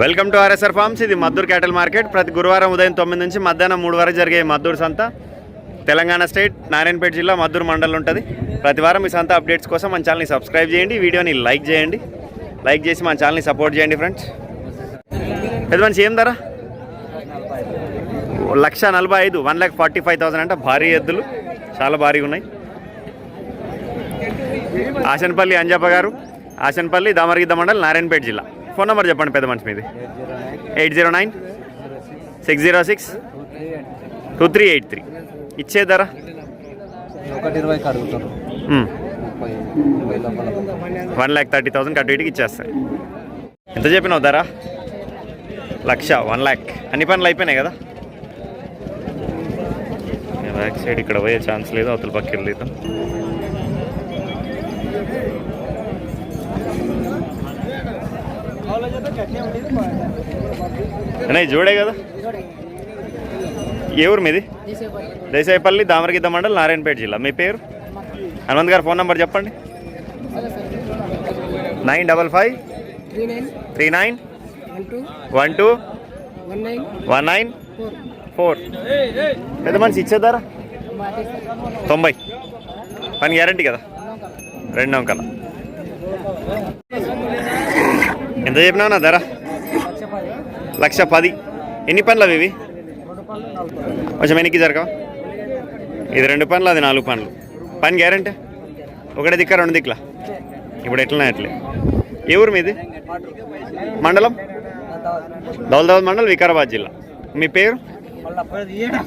Welcome to RSR forms. ఇది Maddur క్యాటల్ market. ప్రతి గురువారం ఉదయం తొమ్మిది నుంచి మధ్యాహ్నం మూడు వరకు జరిగే మద్దూరు సంత. తెలంగాణ స్టేట్ నారాయణపేట జిల్లా మద్దూరు మండలం ఉంటుంది. ప్రతి వారం ఈ సంత అప్డేట్స్ కోసం మన ఛానల్ని సబ్స్క్రైబ్ చేయండి వీడియోని లైక్ చేయండి. లైక్ చేసి మన ఛానల్ని సపోర్ట్ చేయండి ఫ్రెండ్స్. పెద్ద మనిషి ఏం ధర? లక్ష నలభై ఐదు one lakh forty five thousand అంటే. భారీ ఎద్దులు చాలా భారీగా ఉన్నాయి. ఆశన్పల్లి అంజప్ప గారు ఆశన్పల్లి దామరగిద్ద మండల్ నారాయణపేట జిల్లా. ఫోన్ నెంబర్ చెప్పండి పెద్ద మనిషి మీది. Eight zero nine. Six zero six. Two three eight three. ఇచ్చే ధర? ఒకటి ఇరవైకి అడుగుతారు వన్ ల్యాక్ థర్టీ థౌసండ్ కట్టు ఇటుకి ఇచ్చేస్తారు. ఎంత చెప్పినావు ధర? లక్ష వన్ ల్యాక్. అన్ని పనులు అయిపోయినాయి కదా? బ్యాక్ సైడ్ ఇక్కడ పోయే ఛాన్స్ లేదు అవతల పక్క వెళ్దాం అనే చూడే కదా? ఏ ఊరు మీది? దేశాయపల్లి దామరగిద్ద మండల్ నారాయణపేట జిల్లా. మీ పేరు? హనుమంత్ గారు ఫోన్ నెంబర్ చెప్పండి. Nine double five three nine three nine one two one nine four. పెద్ద మనిషి ఇచ్చేద్దారా? తొంభై. పని గ్యారంటీ కదా? రెండు అంకల ఎంత చెప్పినావు నా ధర? లక్ష పది. ఎన్ని పనులు అవి ఇవి? కొంచెం వెనక్కి జరగవా? ఇది రెండు పనులు అది నాలుగు పనులు పని గ్యారంటీ? ఒకటే దిక్క రెండు దిక్కులా? ఇప్పుడు ఎట్లనే అట్లే? ఏ ఊరు మీది? మండలం? దౌలదాబాద్ మండలం వికారాబాద్ జిల్లా. మీ పేరు?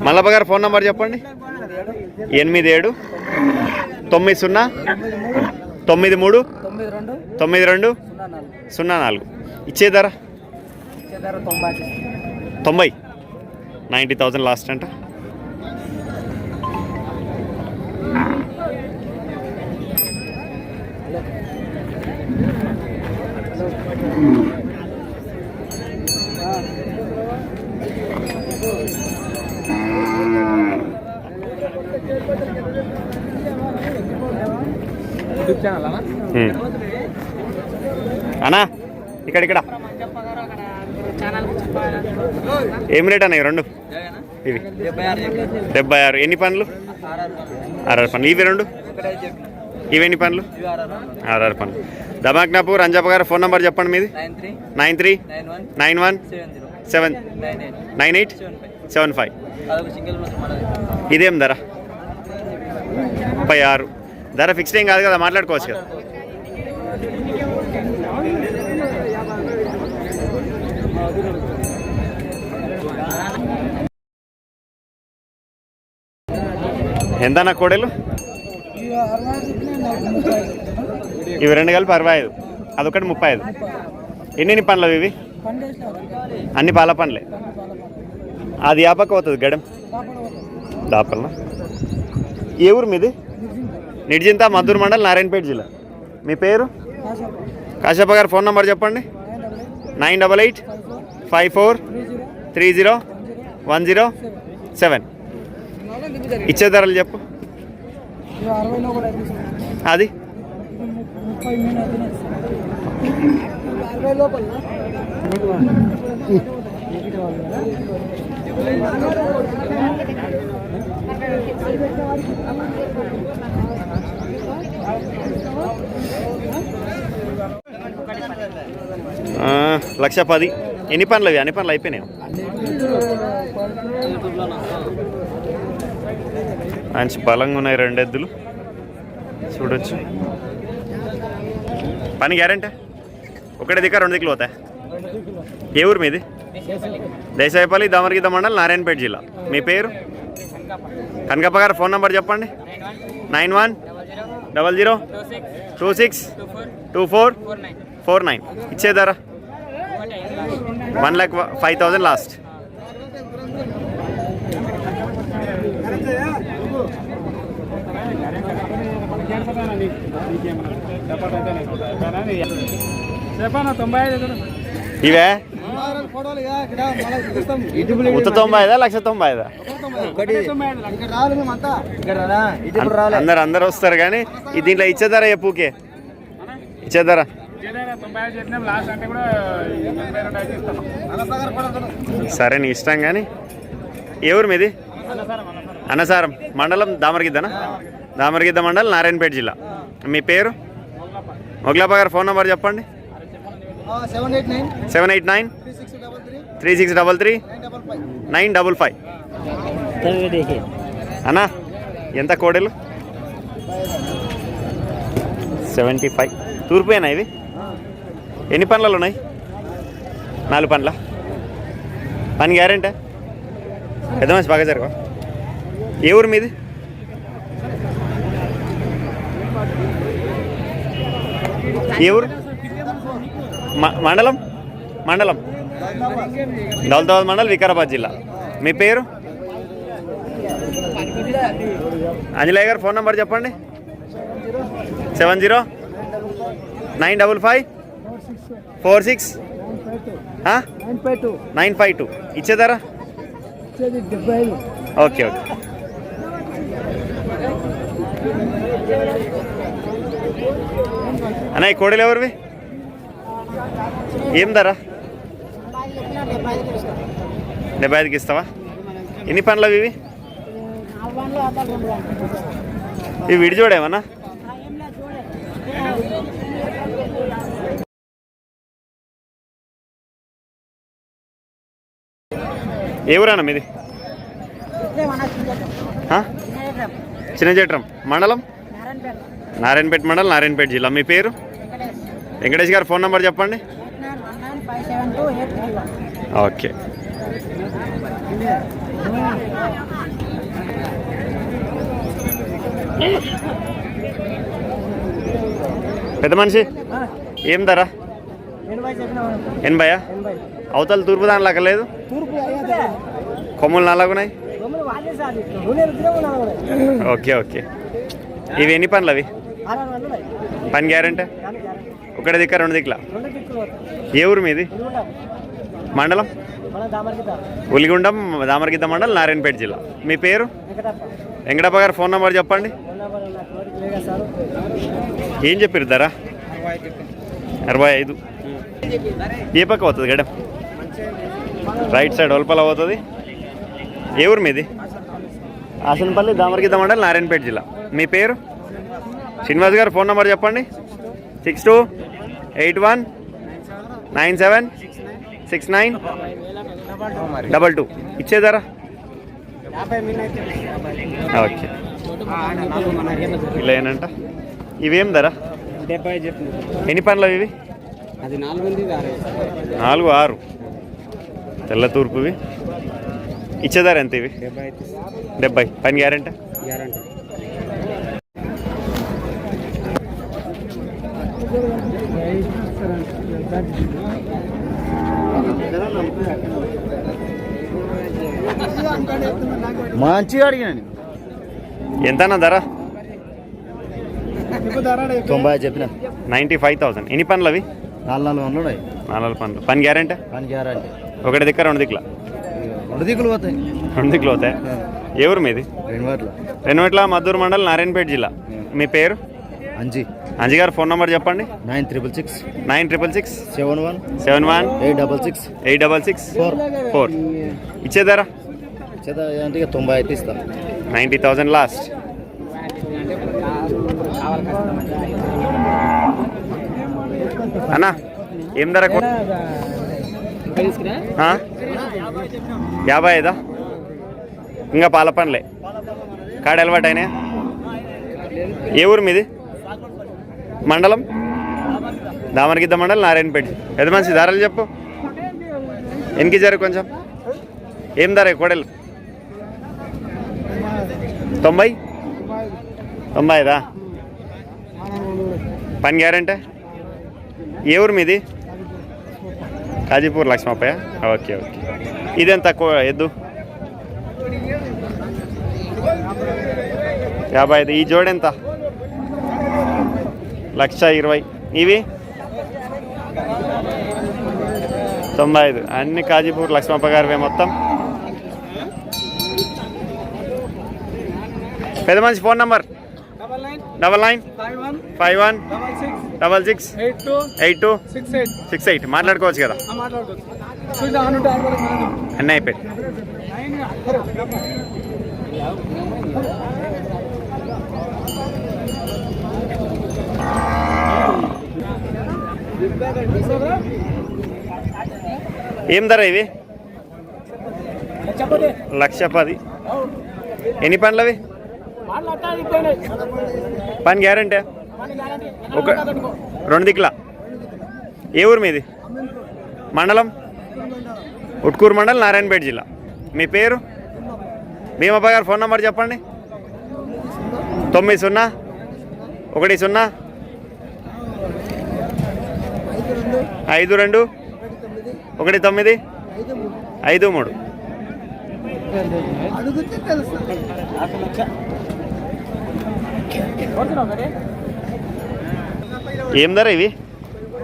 మల్లప్ప గారు ఫోన్ నెంబర్ చెప్పండి. ఎనిమిది ఏడు తొమ్మిది సున్నా తొమ్మిది మూడు తొమ్మిది రెండు? సున్నా నాలుగు. ఇచ్చే ధర? తొంభై నైంటీ థౌజండ్ లాస్ట్ అంట. యూట్యూబ్ ఛానల్ అన్న. అన్నా ఇక్కడ ఇక్కడ. ఏం రేట్ అన్న రెండు? ఇవి. డెబ్బై ఆరు. ఎన్ని పనులు ఆర్ఆర్ పనులు ఇవి రెండు? ఇవి ఎన్ని పనులు ఆర్ఆర్ పనులు దమాక్నాపూర్ అంజప్ప గారు ఫోన్ నెంబర్ చెప్పండి మీది. Nine three? Nine one? Seven? Nine eight? Seven five. ఇదేం ధర? ముప్పై ఆరు. ధర ఫిక్స్డ్ ఏం కాదు కదా మాట్లాడుకోవచ్చు కదా. ఎంతనా కోడలు? ఇవి రెండు కలిపి అరవై ఐదు. అదొకటి ముప్పై ఐదు. ఎన్ని ఎన్ని ఇవి? అన్ని పాల పండ్లే. అది యాపక్క పోతుంది గడం దాపల్న. ఏ ఊరు మీది? నిడిజింత మద్దూరు మండల్ నారాయణపేట జిల్లా. మీ పేరు? కాశ్యప్ప గారు ఫోన్ నెంబర్ చెప్పండి. Nine double eight five four three zero one zero seven. ఇచ్చే ధరలు చెప్పు. అది? లక్ష పది. ఎన్ని పనులు అవి? అన్ని పనులు అయిపోయినాయి? మంచి బలంగా ఉన్నాయి రెండు ఎద్దులు. చూడొచ్చు. పని గ్యారంటీ? ఒకటే దిక్క రెండు దిక్కులు పోతాయి. ఏ ఊరు మీది? దేశాయపల్లి దమరగిద్ద మండల్ నారాయణపేట జిల్లా. మీ పేరు? కనకప్ప గారు ఫోన్ నెంబర్ చెప్పండి. Nine one double zero two six two four four nine. ఇచ్చే ధర? One lakh five thousand last. చెప్పనా తొంభై ఐదు ఇవే? ఉత్త తొంభై ఐదా లక్ష తొంభై ఐదా అందరు అందరు వస్తారు కానీ దీంట్లో ఇచ్చే ధర చెప్పుకే ఇచ్చే ధర? సరే నీ ఇష్టం కానీ. ఏ ఊరు మీది? అన్నసారం. మండలం దామరగిద్దనా? దామరగిద్ద మండలం నారాయణపేట జిల్లా. మీ పేరు? మొగ్లాపా గారు ఫోన్ నెంబర్ చెప్పండి. Seven eight nine. Three six double three. Nine double five. Nine double five. అన్నా ఎంత కోడెలు? Seventy five. తూర్పుయేనా ఇవి? ఎన్ని పనులు ఉన్నాయి? నాలుగు పనుల పని గ్యారెంటీ? పెద్ద మనిషి బాగా జరగ ఏ ఊరు మీది? ఏ ఊరు మండలం? మండలం. దౌలతాబాద్ మండలం వికారాబాద్ జిల్లా. మీ పేరు? అంజలయ్య గారు ఫోన్ నెంబర్ చెప్పండి. Seven zero nine double five four six nine five two. ఇచ్చేదారా? Okay okay. అన్న ఈ కోడలు ఎవరివి? ఏం ధర? డెబ్బై ఐదుకి ఇస్తావా? ఎన్ని పనులు అవి ఇవి? ఇవి విడి చూడేమన్నా ఏ ఊరన్నా మీది? చిన్న చట్రం మండలం? నారాయణపేట మండలం నారాయణపేట జిల్లా. మీ పేరు? వెంకటేష్ గారు ఫోన్ నెంబర్ చెప్పండి. ఓకే. పెద్ద మనిషి? ఏం ధర? ఎనభయా? అవతల తూర్పు దాని లెక్కలేదు తూర్పు కొమ్ములు నల్లగున్నాయి ఓకే ఓకే. ఇవి ఎన్ని పనులు అవి? పని గ్యారంటీ? ఒకటి దిక్క రెండు దిక్కుల? ఏ ఊరు మీది? మండలం? ఉలిగుండం దామరగిద్ద మండలం నారాయణపేట జిల్లా. మీ పేరు? వెంకటప్ప. గారు ఫోన్ నెంబర్ చెప్పండి. ఏం చెప్పారు ధర? అరవై ఐదు ఏ పక్క అవుతుంది గడ రైట్ సైడ్ ఒలపల అవుతుంది ఏ ఊరు మీది? ఆసనపల్లి దామరగిద్ద మండలం నారాయణపేట జిల్లా. మీ పేరు? శ్రీనివాస్ గారు ఫోన్ నెంబర్ చెప్పండి. Six two eight one nine seven six nine double two. ఇచ్చేదారా okay. ఇలా ఏనంట? ఇవేం ధర? ఎన్ని పనులు ఇవి? నాలుగు ఆరు. తెల్ల తూర్పువి. ఇచ్చేదారు ఎంత ఇవి? డెబ్బై డెబ్బై. పని గ్యారంటీ? మంచిగా అడిగినాను ఎంతనా ధర? తొంభై చెప్పిన. Ninety five thousand. ఎన్ని పనులు అవి? నాలుగు నాలుగు వందలు ఉన్నాయి. నాలుగు పనులు పని గ్యారంటీ? పని గ్యారంటీ. ఒకటి దిక్క రెండు దిక్కుల? రెండు దిక్కులు పోతాయి. రెండు దిక్కులు అవుతాయి ఏ ఊరు మీది? రెండు వాటిలో రెన్నోట్ల మద్దూరు మండలం నారాయణపేట జిల్లా. మీ పేరు? అంజీ. అంజీ గారు ఫోన్ నెంబర్ చెప్పండి. Nine triple six. Nine triple six. Seven one. Seven one. Eight double six. Eight double six. Four. Four. ఇచ్చేదారా ఇక తొంభై అయితే ఇస్తా. Ninety thousand last. అన్నా ఏం ధర? యాభై ఐదా? ఇంకా పాల పనులే కాడ అలవాటు అయినా ఏ ఊరు మీది? మండలం? దామనగిద్ద మండలం నారాయణపేట. పెద్ద మనిషి ధరలు చెప్పు. ఎనికి జరు కొంచెం? ఏం ధర కోడలు? తొంభై? తొంభై ఐదా పని గ్యారంటే? ఏ ఊరు మీది? కాజీపూర్ లక్ష్మప్పయ్య? Okay okay. ఇదేం తక్కువ ఎద్దు? యాభై ఐదు. ఈ జోడెంత? లక్ష ఇరవై. ఇవి? తొంభై ఐదు. అన్ని కాజీపూర్ లక్ష్మప్ప గారివే మొత్తం. పెద్ద మనిషి phone number? Double nine. Five one. Double six. Eight two. Six eight. మాట్లాడుకోవచ్చు కదా? అన్నీ అయిపోయి ఏం ధర ఇవి? లక్ష పది. ఎన్ని పండ్లు అవి పని గ్యారంటీ? ఒక రెండు దిక్కుల. ఏ ఊరు మీది? మండలం? ఉట్కూరు మండలం నారాయణపేట జిల్లా. మీ పేరు? భీమప్ప గారు ఫోన్ నెంబర్ చెప్పండి. తొమ్మిది సున్నా ఒకటి సున్నా ఐదు రెండు? ఒకటి తొమ్మిది? ఐదు మూడు. ఏం ధర ఇవి?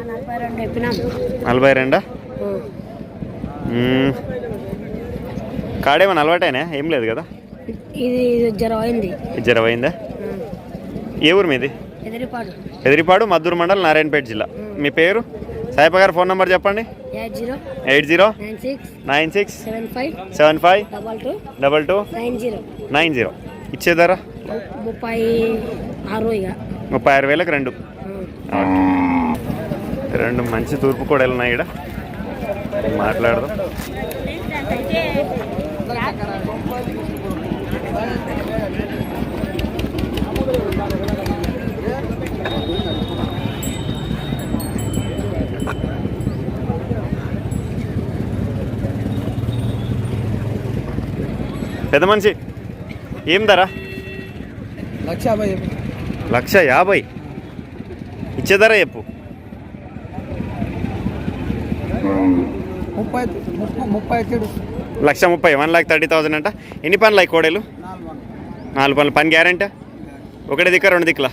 నలభై రెండు? చెప్పినాం నలభై రెండా మ్మ్. కాడేమో అలవాటైనా? ఏం లేదు కదా. ఇది అయిందా. ఏ ఊరు మీది? ఎదిరిపాడు. ఎదిరిపాడు మద్దూరు మండలం నారాయణపేట జిల్లా. మీ పేరు? సాయిప గారు ఫోన్ నెంబర్ చెప్పండి? Eight zero nine six seven five double two nine zero ఇచ్చేదారా ముప్పై ఆరు ముప్పై ఆరు వేలకు రెండు. రెండు మంచి తూర్పు కూడా ఉన్నాయి ఇక్కడ మాట్లాడదాం. పెద్ద మనిషి. ఏం ధర? లక్ష యాభై లక్ష యాభై? ఇచ్చే ధర చెప్పు. ముప్పై లక్ష ముప్పై వన్ లాక్ థర్టీ థౌసండ్ అంట. ఎన్ని పనులు అయి కోడలు? నాలుగు పనులు. పని గ్యారంటీ? ఒకటి దిక్క రెండు దిక్కుల?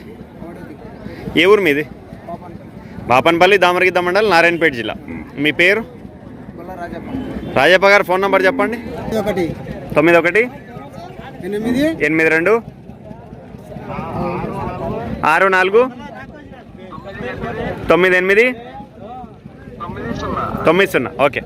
ఏ ఊరు మీది? బాపన్పల్లి. దామరగిద్ద మండలం నారాయణపేట జిల్లా. మీ పేరు? రాజప్ప గారు ఫోన్ నంబర్ చెప్పండి. ఒకటి. తొమ్మిది ఒకటి ఎనిమిది. ఎనిమిది రెండు. ఆరు నాలుగు. తొమ్మిది ఎనిమిది. తొమ్మిది సున్నా. ఓకే.